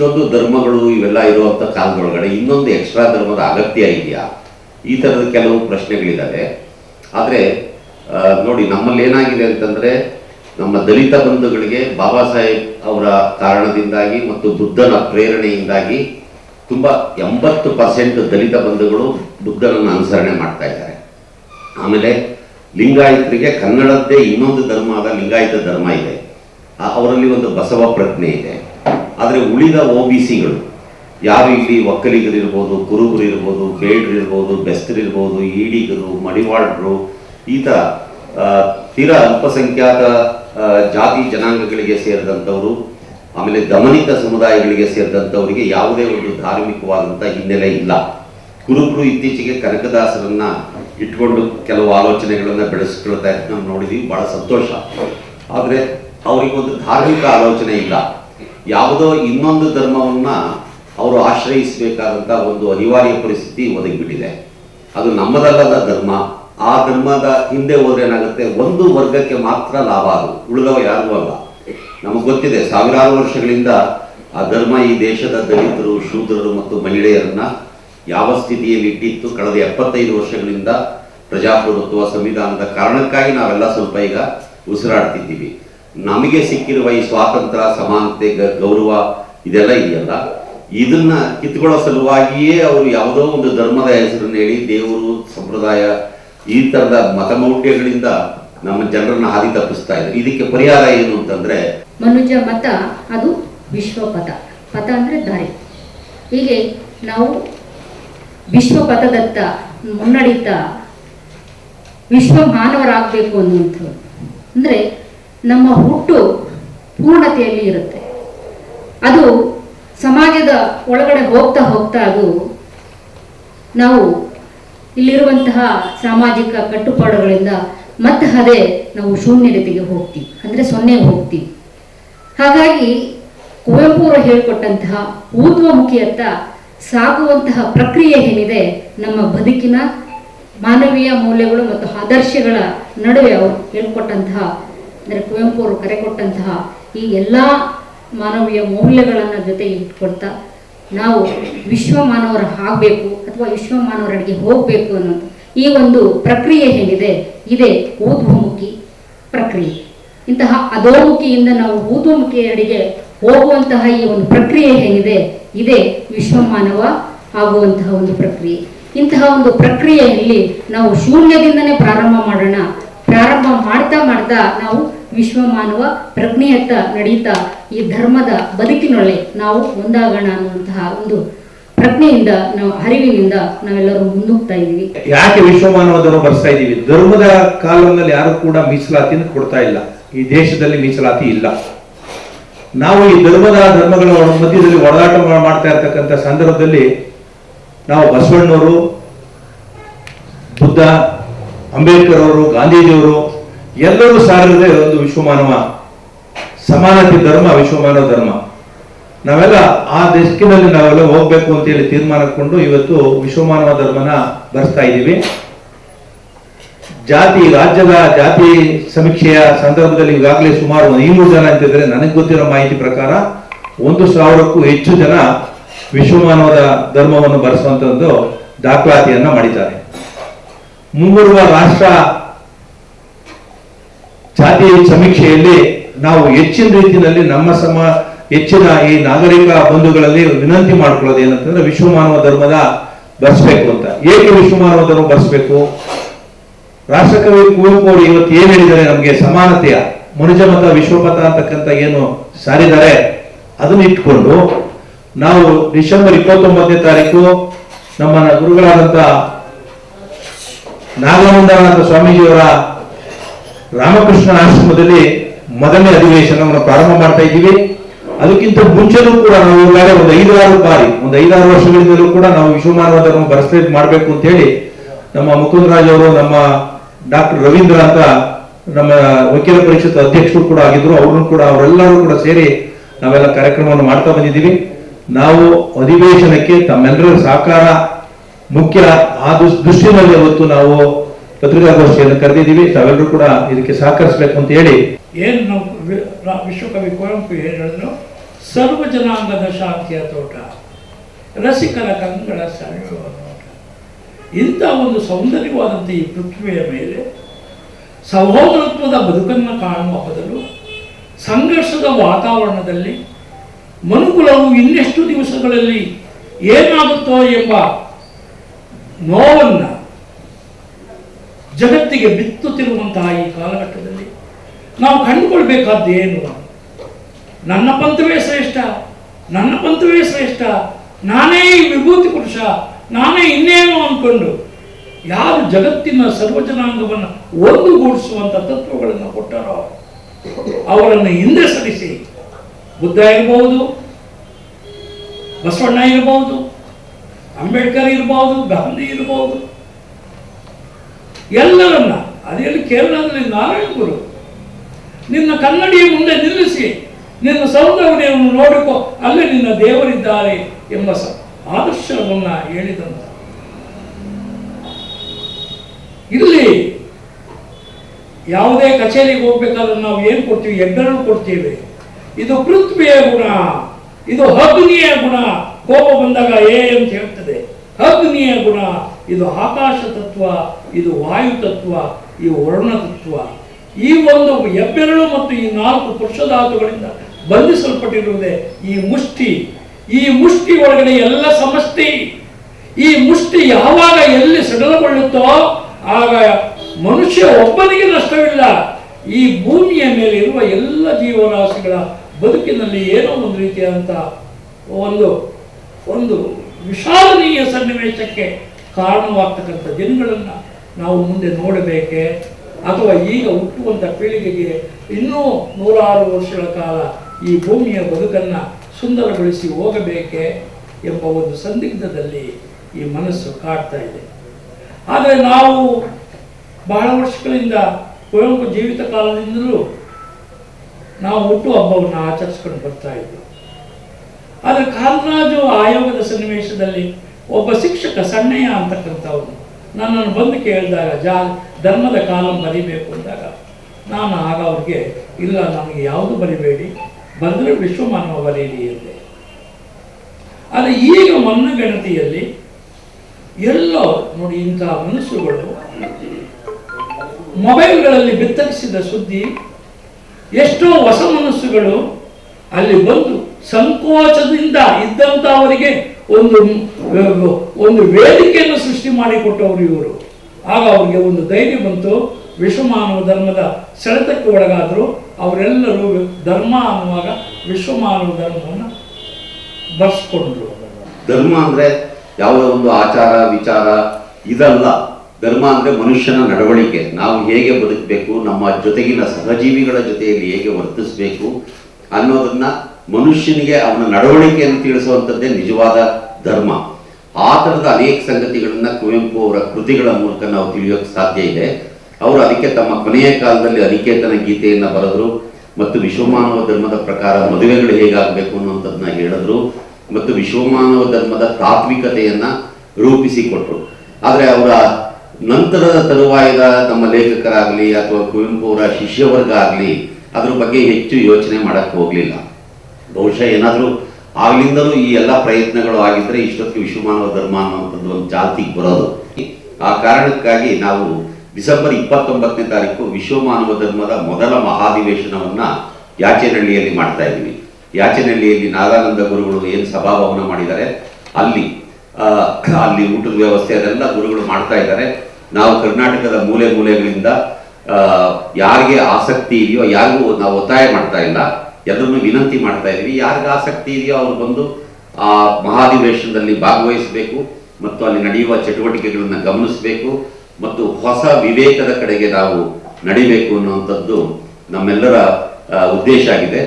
ಇಷ್ಟೊಂದು ಧರ್ಮಗಳು ಇವೆಲ್ಲ ಇರುವಂಥ ಕಾಲದೊಳಗಡೆ ಇನ್ನೊಂದು ಎಕ್ಸ್ಟ್ರಾ ಧರ್ಮದ ಅಗತ್ಯ ಇದೆಯಾ? ಈ ಥರದ ಕೆಲವು ಪ್ರಶ್ನೆಗಳಿದ್ದಾವೆ ಆದರೆ ನೋಡಿ, ನಮ್ಮಲ್ಲಿ ಏನಾಗಿದೆ ಅಂತಂದರೆ, ನಮ್ಮ ದಲಿತ ಬಂಧುಗಳಿಗೆ ಬಾಬಾ ಸಾಹೇಬ್ ಅವರ ಕಾರಣದಿಂದಾಗಿ ಮತ್ತು ಬುದ್ಧನ ಪ್ರೇರಣೆಯಿಂದಾಗಿ ತುಂಬ ಎಂಬತ್ತು ಪರ್ಸೆಂಟ್ ದಲಿತ ಬಂಧುಗಳು ಬುದ್ಧನನ್ನು ಅನುಸರಣೆ ಮಾಡ್ತಾ ಇದ್ದಾರೆ. ಆಮೇಲೆ ಲಿಂಗಾಯತರಿಗೆ ಕನ್ನಡದ್ದೇ ಇನ್ನೊಂದು ಧರ್ಮ ಆದ ಲಿಂಗಾಯತ ಧರ್ಮ ಇದೆ. ಅವರಲ್ಲಿ ಒಂದು ಬಸವ ಪ್ರಜ್ಞೆ ಇದೆ. ಆದರೆ ಉಳಿದ ಒ ಬಿ ಸಿಗಳು ಯಾರು ಇಲ್ಲಿ ಒಕ್ಕಲಿಗರಿರ್ಬೋದು ಕುರುಬರಿರ್ಬೋದು ಬೇಡ್ರಿರ್ಬೋದು ಬೆಸ್ತರಿರ್ಬೋದು ಈಡಿಗರು, ಮಡಿವಾಳರು, ಈ ಥರ ತೀರ ಅಲ್ಪಸಂಖ್ಯಾತ ಜಾತಿ ಜನಾಂಗಗಳಿಗೆ ಸೇರಿದಂಥವರು, ಆಮೇಲೆ ದಮನಿತ ಸಮುದಾಯಗಳಿಗೆ ಸೇರಿದಂಥವರಿಗೆ ಯಾವುದೇ ಒಂದು ಧಾರ್ಮಿಕವಾದಂಥ ಹಿನ್ನೆಲೆ ಇಲ್ಲ. ಕುರುಬರು ಇತ್ತೀಚೆಗೆ ಕನಕದಾಸರನ್ನು ಇಟ್ಕೊಂಡು ಕೆಲವು ಆಲೋಚನೆಗಳನ್ನು ಬೆಳೆಸ್ಕೊಳ್ತಾ ನಾವು ನೋಡಿದೀವಿ, ಬಹಳ ಸಂತೋಷ. ಆದರೆ ಅವರಿಗೊಂದು ಧಾರ್ಮಿಕ ಆಲೋಚನೆ ಇಲ್ಲ. ಯಾವುದೋ ಇನ್ನೊಂದು ಧರ್ಮವನ್ನ ಅವರು ಆಶ್ರಯಿಸಬೇಕಾದಂತಹ ಒಂದು ಅನಿವಾರ್ಯ ಪರಿಸ್ಥಿತಿ ಒದಗಿಬಿಟ್ಟಿದೆ. ಅದು ನಮ್ಮದಲ್ಲದ ಧರ್ಮ. ಆ ಧರ್ಮದ ಹಿಂದೆ ಹೋದ್ರೆ ಏನಾಗುತ್ತೆ? ಒಂದು ವರ್ಗಕ್ಕೆ ಮಾತ್ರ ಲಾಭ ಅದು ಉಳಿದವ ಯಾರಿಗೂ ಅಲ್ಲ. ನಮಗೆ ಗೊತ್ತಿದೆ, ಸಾವಿರಾರು ವರ್ಷಗಳಿಂದ ಆ ಧರ್ಮ ಈ ದೇಶದ ದಲಿತರು, ಶೂದ್ರರು ಮತ್ತು ಮಹಿಳೆಯರನ್ನ ಯಾವ ಸ್ಥಿತಿಯಲ್ಲಿ ಇಟ್ಟಿತ್ತು? ಕಳೆದ ಎಪ್ಪತ್ತೈದು ವರ್ಷಗಳಿಂದ ಪ್ರಜಾಪ್ರಭುತ್ವ ಸಂವಿಧಾನದ ಕಾರಣಕ್ಕಾಗಿ ನಾವೆಲ್ಲ ಸ್ವಲ್ಪ ಈಗ ಉಸಿರಾಡ್ತಿದ್ದೀವಿ. ನಮಗೆ ಸಿಕ್ಕಿರುವ ಈ ಸ್ವಾತಂತ್ರ್ಯ, ಸಮಾನತೆ ಗೌರವ ಇದೆಲ್ಲ ಇದೆಯಲ್ಲ? ಇದನ್ನ ಕಿತ್ಕೊಳ್ಳೋ ಸಲುವಾಗಿಯೇ ಅವರು ಯಾವುದೋ ಒಂದು ಧರ್ಮದ ಹೆಸರನ್ನು ಹೇಳಿ, ದೇವರು, ಸಂಪ್ರದಾಯ ಈ ತರದ ಮತಮೌಢ್ಯಗಳಿಂದ ನಮ್ಮ ಜನರನ್ನ ಹಾದಿ ತಪ್ಪಿಸ್ತಾ ಇದ್ದಾರೆ. ಇದಕ್ಕೆ ಪರಿಹಾರ ಏನು ಅಂತಂದ್ರೆ ಮನುಜ ಮತ, ಅದು ವಿಶ್ವಪಥ. ಪಥ ಅಂದ್ರೆ ದಾರಿ. ಹೀಗೆ ನಾವು ವಿಶ್ವಪಥದತ್ತ ಮುನ್ನಡೀತಾ ವಿಶ್ವ ಮಾನವರಾಗಬೇಕು ಅನ್ನುವಂಥದ್ದು. ಅಂದರೆ ನಮ್ಮ ಹುಟ್ಟು ಪೂರ್ಣತೆಯಲ್ಲಿ ಇರುತ್ತೆ. ಅದು ಸಮಾಜದ ಒಳಗಡೆ ಹೋಗ್ತಾ ಹೋಗ್ತಾ ಅದು ನಾವು ಇಲ್ಲಿರುವಂತಹ ಸಾಮಾಜಿಕ ಕಟ್ಟುಪಾಡುಗಳಿಂದ ಮತ್ತೆ ಅದೇ ನಾವು ಶೂನ್ಯತೆಗೆ ಹೋಗ್ತೀವಿ. ಅಂದರೆ ಸೊನ್ನೆಗೆ ಹೋಗ್ತೀವಿ. ಹಾಗಾಗಿ ಕುವೆಂಪು ಅವರು ಹೇಳಿಕೊಟ್ಟಂತಹ ಊರ್ಧ್ವಮುಖಿಯತ್ತ ಸಾಗುವಂತಹ ಪ್ರಕ್ರಿಯೆ ಏನಿದೆ, ನಮ್ಮ ಬದುಕಿನ ಮಾನವೀಯ ಮೌಲ್ಯಗಳು ಮತ್ತು ಆದರ್ಶಗಳ ನಡುವೆ ಅವರು ಹೇಳ್ಕೊಟ್ಟಂತಹ ಅಂದರೆ ಕುವೆಂಪು ಅವರು ಕರೆ ಕೊಟ್ಟಂತಹ ಈ ಎಲ್ಲ ಮಾನವೀಯ ಮೌಲ್ಯಗಳನ್ನು ಜೊತೆಗೆ ಇಟ್ಕೊಳ್ತಾ ನಾವು ವಿಶ್ವ ಮಾನವರ ಆಗಬೇಕು ಅಥವಾ ವಿಶ್ವ ಮಾನವರಡಿಗೆ ಹೋಗಬೇಕು ಅನ್ನೋದು. ಈ ಒಂದು ಪ್ರಕ್ರಿಯೆ ಹೇಗಿದೆ? ಇದೇ ಊದ್ವಮುಖಿ ಪ್ರಕ್ರಿಯೆ. ಇಂತಹ ಅಧೋಮುಖಿಯಿಂದ ನಾವು ಊದ್ವಮುಖಿಯಡಿಗೆ ಹೋಗುವಂತಹ ಈ ಒಂದು ಪ್ರಕ್ರಿಯೆ ಹೇಗಿದೆ? ಇದೇ ವಿಶ್ವಮಾನವ ಆಗುವಂತಹ ಒಂದು ಪ್ರಕ್ರಿಯೆ. ಇಂತಹ ಒಂದು ಪ್ರಕ್ರಿಯೆಯಲ್ಲಿ ನಾವು ಶೂನ್ಯದಿಂದನೇ ಪ್ರಾರಂಭ ಮಾಡೋಣ. ಪ್ರಾರಂಭ ಮಾಡ್ತಾ ಮಾಡ್ತಾ ನಾವು ವಿಶ್ವಮಾನವ ಪ್ರಜ್ಞೆಯತ್ತ ನಡೀತಾ ಈ ಧರ್ಮದ ಬದುಕಿನೊಳಗೆ ನಾವು ಮುಂದಾಗೋಣ ಅನ್ನುವಂತಹ ಒಂದು ಪ್ರಜ್ಞೆಯಿಂದ ನಾವು ಅರಿವಿನಿಂದ ನಾವೆಲ್ಲರೂ ಮುನ್ನುಗ್ತಾ ಇದ್ದೀವಿ. ಯಾಕೆ ವಿಶ್ವಮಾನವ ಧರ್ಮ ಬರ್ಸ್ತಾ ಇದ್ದೀವಿ? ಧರ್ಮದ ಕಾಲದಲ್ಲಿ ಯಾರು ಕೂಡ ಮೀಸಲಾತಿಯನ್ನು ಕೊಡ್ತಾ ಇಲ್ಲ. ಈ ದೇಶದಲ್ಲಿ ಮೀಸಲಾತಿ ಇಲ್ಲ. ನಾವು ಈ ಧರ್ಮದ ಧರ್ಮಗಳ ಮಧ್ಯದಲ್ಲಿ ಒಡಾಟ ಮಾಡ್ತಾ ಇರ್ತಕ್ಕಂಥ ಸಂದರ್ಭದಲ್ಲಿ ನಾವು ಬಸವಣ್ಣವರು, ಬುದ್ಧ, ಅಂಬೇಡ್ಕರ್ ಅವರು, ಗಾಂಧೀಜಿಯವರು ಎಲ್ಲರೂ ಸಾರಿದೆ ಒಂದು ವಿಶ್ವಮಾನವ. ಸಮಾನತೆ ಧರ್ಮ, ವಿಶ್ವಮಾನವ ಧರ್ಮ. ನಾವೆಲ್ಲ ಆ ದಿಕ್ಕಿನಲ್ಲಿ ನಾವೆಲ್ಲ ಹೋಗ್ಬೇಕು ಅಂತ ಹೇಳಿ ತೀರ್ಮಾನಕೊಂಡು ಇವತ್ತು ವಿಶ್ವಮಾನವ ಧರ್ಮನ ಬರ್ಸ್ತಾ ಇದ್ದೀವಿ. ಜಾತಿ, ರಾಜ್ಯದ ಜಾತಿ ಸಮೀಕ್ಷೆಯ ಸಂದರ್ಭದಲ್ಲಿ ಈಗಾಗಲೇ ಸುಮಾರು ಐನೂರು ಜನ ಅಂತಿದ್ರೆ ನನಗೆ ಗೊತ್ತಿರೋ ಮಾಹಿತಿ ಪ್ರಕಾರ ಒಂದು ಸಾವಿರಕ್ಕೂ ಹೆಚ್ಚು ಜನ ವಿಶ್ವಮಾನವದ ಧರ್ಮವನ್ನು ಬರೆಸುವಂತದ್ದು ದಾಖಲಾತಿಯನ್ನ ಮಾಡಿದ್ದಾರೆ. ಮುಂಬರುವ ರಾಷ್ಟ್ರ ಜಾತಿ ಸಮೀಕ್ಷೆಯಲ್ಲಿ ನಾವು ಹೆಚ್ಚಿನ ರೀತಿಯಲ್ಲಿ ನಮ್ಮ ಸಮ ಹೆಚ್ಚಿನ ಈ ನಾಗರಿಕ ಬಂಧುಗಳಲ್ಲಿ ವಿನಂತಿ ಮಾಡ್ಕೊಳ್ಳೋದು ಏನಂತಂದ್ರೆ ವಿಶ್ವಮಾನವ ಧರ್ಮದ ಬರ್ಸ್ಬೇಕು ಅಂತ. ಏಕೆ ವಿಶ್ವಮಾನವ ಧರ್ಮ ಬರ್ಸ್ಬೇಕು? ರಾಷ್ಟ್ರಕವಿ ಕುವೆಂಪು ಇವತ್ತು ಏನ್ ಹೇಳಿದ್ದಾರೆ? ನಮಗೆ ಸಮಾನತೆಯ, ಮನುಜ ಮತ, ವಿಶ್ವಪಥ ಅಂತಕ್ಕಂಥ ಏನು ಸಾರಿದ್ದಾರೆ, ಅದನ್ನ ಇಟ್ಕೊಂಡು ನಾವು ಡಿಸೆಂಬರ್ ಇಪ್ಪತ್ತೊಂಬತ್ತನೇ ತಾರೀಕು ನಮ್ಮ ಗುರುಗಳಾದಂತ ನಾಗಮಂದಾನಂದ ಸ್ವಾಮೀಜಿಯವರ ರಾಮಕೃಷ್ಣ ಆಶ್ರಮದಲ್ಲಿ ಮೊದಲನೇ ಅಧಿವೇಶನವನ್ನು ಪ್ರಾರಂಭ ಮಾಡ್ತಾ ಇದ್ದೀವಿ. ಅದಕ್ಕಿಂತ ಮುಂಚೆನೂ ಕೂಡ ನಾವು ಈಗಾಗಲೇ ಒಂದು ಐದಾರು ಬಾರಿ, ಒಂದು ಐದಾರು ವರ್ಷಗಳಿಂದಲೂ ಕೂಡ ನಾವು ವಿಶ್ವಮಾನವ ಧರ್ಮ ಬರಸ್ಲೇಟ್ ಮಾಡಬೇಕು ಅಂತ ಹೇಳಿ ನಮ್ಮ ಮುಕುಂದರಾಜ್ ಅವರು, ನಮ್ಮ ಡಾಕ್ಟರ್ ರವೀಂದ್ರ ಅಂತ ನಮ್ಮ ವಕೀಲ ಪರಿಷತ್ ಅಧ್ಯಕ್ಷರು ಕೂಡ ಆಗಿದ್ರು. ಅವ್ರನ್ನು ಕೂಡ ಅವರೆಲ್ಲರೂ ಕೂಡ ಸೇರಿ ನಾವೆಲ್ಲ ಕಾರ್ಯಕ್ರಮವನ್ನು ಮಾಡ್ತಾ ಬಂದಿದ್ದೀವಿ. ನಾವು ಅಧಿವೇಶನಕ್ಕೆ ತಮ್ಮೆಲ್ಲರೂ ಸಹಕಾರ ಮುಖ್ಯ. ಆ ದೃಷ್ಟಿನಲ್ಲಿ ಇವತ್ತು ನಾವು ಪತ್ರಿಕಾಗೋಷ್ಠಿಯನ್ನು ಕರೆದಿದ್ದೀವಿ, ತಾವೆಲ್ಲರೂ ಕೂಡ ಇದಕ್ಕೆ ಸಹಕರಿಸಬೇಕು ಅಂತ ಹೇಳಿ. ಏನು ವಿಶ್ವಕವಿ ಕುವೆಂಪು ಹೇಳಿದ್ರು ಸರ್ವ ಜನಾಂಗದ ಶಾಂತಿಯ ತೋಟ, ರಸಿಕರ ಕಂಗಳ ಸೆಳೆಯುವ ನೋಟ ಇಂಥ ಒಂದು ಸೌಂದರ್ಯವಾದಂಥ ಈ ಪೃಥ್ವಿಯ ಮೇಲೆ ಸಹೋದರತ್ವದ ಬದುಕನ್ನು ಕಾಣುವ ಬದಲು ಸಂಘರ್ಷದ ವಾತಾವರಣದಲ್ಲಿ ಮನುಕುಲವು ಇನ್ನೆಷ್ಟು ದಿವಸಗಳಲ್ಲಿ ಏನಾಗುತ್ತೋ ಎಂಬ ನೋವನ್ನು ಜಗತ್ತಿಗೆ ಬಿತ್ತುತ್ತಿರುವಂತಹ ಈ ಕಾಲಘಟ್ಟದಲ್ಲಿ ನಾವು ಕಂಡುಕೊಳ್ಬೇಕಾದ್ದೇನು ನನ್ನ ಪಂಥವೇ ಶ್ರೇಷ್ಠ, ನನ್ನ ಪಂಥವೇ ಶ್ರೇಷ್ಠ, ನಾನೇ ವಿಭೂತಿ ಪುರುಷ, ನಾನೇ ಇನ್ನೇನು ಅಂದ್ಕೊಂಡು ಯಾರು ಜಗತ್ತಿನ ಸರ್ವಜನಾಂಗವನ್ನು ಒಂದುಗೂಡಿಸುವಂಥ ತತ್ವಗಳನ್ನು ಕೊಟ್ಟರೋ ಅವರನ್ನು ಹಿಂದೆ ಸರಿಸಿ. ಬುದ್ಧ ಇರಬಹುದು ಬಸವಣ್ಣ ಇರಬಹುದು ಅಂಬೇಡ್ಕರ್ ಇರಬಹುದು ಗಾಂಧಿ ಇರಬಹುದು ಎಲ್ಲರನ್ನ ಅದೆಲ್ಲಿ ಕೇರಳದಲ್ಲಿ ನಾರಾಯಣ ಗುರು ನಿನ್ನ ಕನ್ನಡಿಯ ಮುಂದೆ ನಿಲ್ಲಿಸಿ, ನಿನ್ನ ಸೌಂದರ್ಯವನ್ನು ನೋಡಿಕೊ, ಅಲ್ಲಿ ನಿನ್ನ ದೇವರಿದ್ದಾರೆ ಎಂಬ ಸ- ಆದರ್ಶವನ್ನ ಹೇಳಿದಂತ. ಇಲ್ಲಿ ಯಾವುದೇ ಕಚೇರಿಗೆ ಹೋಗ್ಬೇಕಾದ್ರೆ ನಾವು ಏನು ಕೊಡ್ತೀವಿ? ಹೆಗ್ಗರನ್ನು ಕೊಡ್ತೀವಿ. ಇದು ಪೃಥ್ವಿಯ ಗುಣ, ಇದು ಅಗ್ನಿಯ ಗುಣ. ಕೋಪ ಬಂದಾಗ ಏ ಅಂತ ಹೇಳ್ತದೆ. ಅಗ್ನಿಯ ಗುಣ. ಇದು ಆಕಾಶ ತತ್ವ, ಇದು ವಾಯು ತತ್ವ ಈ ವರ್ಣ ತತ್ವ. ಈ ಒಂದು ಹೆಬ್ಬೆರಳು ಮತ್ತು ಈ ನಾಲ್ಕು ಪುರುಷಧಾತುಗಳಿಂದ ಬಂಧಿಸಲ್ಪಟ್ಟಿರುವುದೇ ಈ ಮುಷ್ಟಿ. ಈ ಮುಷ್ಟಿ ಒಳಗಡೆ ಎಲ್ಲ ಸಮಷ್ಟಿ. ಈ ಮುಷ್ಟಿ ಯಾವಾಗ ಎಲ್ಲಿ ಸಡಲಗೊಳ್ಳುತ್ತೋ ಆಗ ಮನುಷ್ಯ ಒಬ್ಬನಿಗೆ ನಷ್ಟವಿಲ್ಲ. ಈ ಭೂಮಿಯ ಮೇಲೆ ಇರುವ ಎಲ್ಲ ಜೀವರಾಶಿಗಳ ಬದುಕಿನಲ್ಲಿ ಏನೋ ಒಂದು ರೀತಿಯಾದಂಥ ಒಂದು ಒಂದು ವಿಷಾದನೀಯ ಸನ್ನಿವೇಶಕ್ಕೆ ಕಾರಣವಾಗ್ತಕ್ಕಂಥ ದಿನಗಳನ್ನು ನಾವು ಮುಂದೆ ನೋಡಬೇಕೆ? ಅಥವಾ ಈಗ ಹುಟ್ಟುವಂಥ ಪೀಳಿಗೆಗೆ ಇನ್ನೂ ನೂರಾರು ವರ್ಷಗಳ ಕಾಲ ಈ ಭೂಮಿಯ ಬದುಕನ್ನು ಸುಂದರಗೊಳಿಸಿ ಹೋಗಬೇಕೆ ಎಂಬ ಒಂದು ಸಂದಿಗ್ಧದಲ್ಲಿ ಈ ಮನಸ್ಸು ಕಾಡ್ತಾ ಇದೆ. ಆದರೆ ನಾವು ಬಹಳ ವರ್ಷಗಳಿಂದ ಕುವೆಂಪು ಜೀವಿತ ಕಾಲದಿಂದಲೂ ನಾವು ಹುಟ್ಟುಹಬ್ಬವನ್ನು ಆಚರಿಸ್ಕೊಂಡು ಬರ್ತಾ ಇದ್ವಿ. ಆದರೆ ಕಾಲರಾಜು ಆಯೋಗದ ಸನ್ನಿವೇಶದಲ್ಲಿ ಒಬ್ಬ ಶಿಕ್ಷಕ ಸಣ್ಣಯ್ಯ ಅಂತಕ್ಕಂಥವನು ನನ್ನನ್ನು ಬಂದು ಕೇಳಿದಾಗ, ಜಾ, ಧರ್ಮದ ಕಾಲಂ ಬರಿಬೇಕು ಅಂದಾಗ, ನಾನು ಆಗ ಅವ್ರಿಗೆ, ಇಲ್ಲ ನನಗೆ ಯಾವುದು ಬರಿಬೇಡಿ, ಬಂದರೆ ವಿಶ್ವಮಾನವ ಬರೀರಿ ಎಂದೆ ಆದರೆ ಈಗ ಮನ್ನಗಣತಿಯಲ್ಲಿ ಎಲ್ಲೋ ನೋಡಿ ಇಂತಹ ಮನಸ್ಸುಗಳು ಮೊಬೈಲ್ಗಳಲ್ಲಿ ಬಿತ್ತರಿಸಿದ ಸುದ್ದಿ, ಎಷ್ಟೋ ಹೊಸ ಮನಸ್ಸುಗಳು ಅಲ್ಲಿ ಬಂದು ಸಂಕೋಚದಿಂದ ಇದ್ದಂಥವರಿಗೆ ಒಂದು ಒಂದು ವೇದಿಕೆಯನ್ನು ಸೃಷ್ಟಿ ಮಾಡಿಕೊಟ್ಟವರು ಇವರು. ಆಗ ಅವರಿಗೆ ಒಂದು ಧೈರ್ಯ ಬಂತು. ವಿಶ್ವಮಾನವ ಧರ್ಮದ ಸೆಳೆತಕ್ಕೆ ಒಳಗಾದರು. ಅವರೆಲ್ಲರೂ ಧರ್ಮ ಅನ್ನುವಾಗ ವಿಶ್ವಮಾನವ ಧರ್ಮವನ್ನು ಬರ್ಸ್ಕೊಂಡ್ರು ಧರ್ಮ ಅಂದ್ರೆ ಯಾವುದೋ ಒಂದು ಆಚಾರ, ವಿಚಾರ, ಇದಲ್ಲ. ಧರ್ಮ ಅಂದ್ರೆ ಮನುಷ್ಯನ ನಡವಳಿಕೆ. ನಾವು ಹೇಗೆ ಬದುಕಬೇಕು, ನಮ್ಮ ಜೊತೆಗಿನ ಸಹಜೀವಿಗಳ ಜೊತೆಯಲ್ಲಿ ಹೇಗೆ ವರ್ತಿಸಬೇಕು ಅನ್ನೋದನ್ನ ಮನುಷ್ಯನಿಗೆ ಅವನ ನಡವಳಿಕೆಯನ್ನು ತಿಳಿಸುವಂಥದ್ದೇ ನಿಜವಾದ ಧರ್ಮ. ಆ ಥರದ ಅನೇಕ ಸಂಗತಿಗಳನ್ನ ಕುವೆಂಪು ಅವರ ಕೃತಿಗಳ ಮೂಲಕ ನಾವು ತಿಳಿಯೋಕೆ ಸಾಧ್ಯ ಇದೆ. ಅವರು ಅದಕ್ಕೆ ತಮ್ಮ ಕೊನೆಯ ಕಾಲದಲ್ಲಿ ಅನಿಕೇತನ ಗೀತೆಯನ್ನು ಬರೆದ್ರು ಮತ್ತು ವಿಶ್ವಮಾನವ ಧರ್ಮದ ಪ್ರಕಾರ ಮದುವೆಗಳು ಹೇಗಾಗಬೇಕು ಅನ್ನುವಂಥದ್ದನ್ನ ಹೇಳಿದ್ರು ಮತ್ತು ವಿಶ್ವಮಾನವ ಧರ್ಮದ ತಾತ್ವಿಕತೆಯನ್ನ ರೂಪಿಸಿಕೊಟ್ರು. ಆದರೆ ಅವರ ನಂತರದ ತರುವಾಯದ ನಮ್ಮ ಲೇಖಕರಾಗಲಿ ಅಥವಾ ಕುವೆಂಪು ಅವರ ಶಿಷ್ಯವರ್ಗ ಆಗಲಿ ಅದ್ರ ಬಗ್ಗೆ ಹೆಚ್ಚು ಯೋಚನೆ ಮಾಡಕ್ಕೆ ಹೋಗಲಿಲ್ಲ. ಬಹುಶಃ ಏನಾದರೂ ಆಗ್ಲಿಂದಲೂ ಈ ಎಲ್ಲ ಪ್ರಯತ್ನಗಳು ಆಗಿದ್ರೆ ಇಷ್ಟೊತ್ತಿಗೆ ವಿಶ್ವಮಾನವ ಧರ್ಮ ಅನ್ನುವಂಥದ್ದು ಒಂದು ಜಾತಿಗೆ ಬರೋದು. ಆ ಕಾರಣಕ್ಕಾಗಿ ನಾವು ಡಿಸೆಂಬರ್ ಇಪ್ಪತ್ತೊಂಬತ್ತನೇ ತಾರೀಕು ವಿಶ್ವಮಾನವ ಧರ್ಮದ ಮೊದಲ ಮಹಾಧಿವೇಶನವನ್ನು ಯಾಚನಹಳ್ಳಿಯಲ್ಲಿ ಮಾಡ್ತಾ ಇದ್ದೀವಿ. ಯಾಚನಹಳ್ಳಿಯಲ್ಲಿ ನಾಗಾನಂದ ಗುರುಗಳು ಏನು ಸಭಾಭವನ ಮಾಡಿದ್ದಾರೆ, ಅಲ್ಲಿ ಅಲ್ಲಿ ಊಟದ ವ್ಯವಸ್ಥೆ ಅದೆಲ್ಲ ಗುರುಗಳು ಮಾಡ್ತಾ ಇದ್ದಾರೆ. ನಾವು ಕರ್ನಾಟಕದ ಮೂಲೆ ಮೂಲೆಗಳಿಂದ ಯಾರಿಗೆ ಆಸಕ್ತಿ ಇದೆಯೋ, ಯಾರಿಗೂ ನಾವು ಒತ್ತಾಯ ಮಾಡ್ತಾ ಇಲ್ಲ. ಎಲ್ಲರನ್ನು ವಿನಂತಿ ಮಾಡ್ತಾ ಇದ್ದೀವಿ. ಯಾರಿಗೆ ಆಸಕ್ತಿ ಇದೆಯೋ ಅವರು ಬಂದು ಆ ಮಹಾಧಿವೇಶನದಲ್ಲಿ ಭಾಗವಹಿಸಬೇಕು ಮತ್ತು ಅಲ್ಲಿ ನಡೆಯುವ ಚಟುವಟಿಕೆಗಳನ್ನು ಗಮನಿಸಬೇಕು ಮತ್ತು ಹೊಸ ವಿವೇಕದ ಕಡೆಗೆ ನಾವು ನಡಿಬೇಕು ಅನ್ನುವಂಥದ್ದು ನಮ್ಮೆಲ್ಲರ ಉದ್ದೇಶ ಆಗಿದೆ.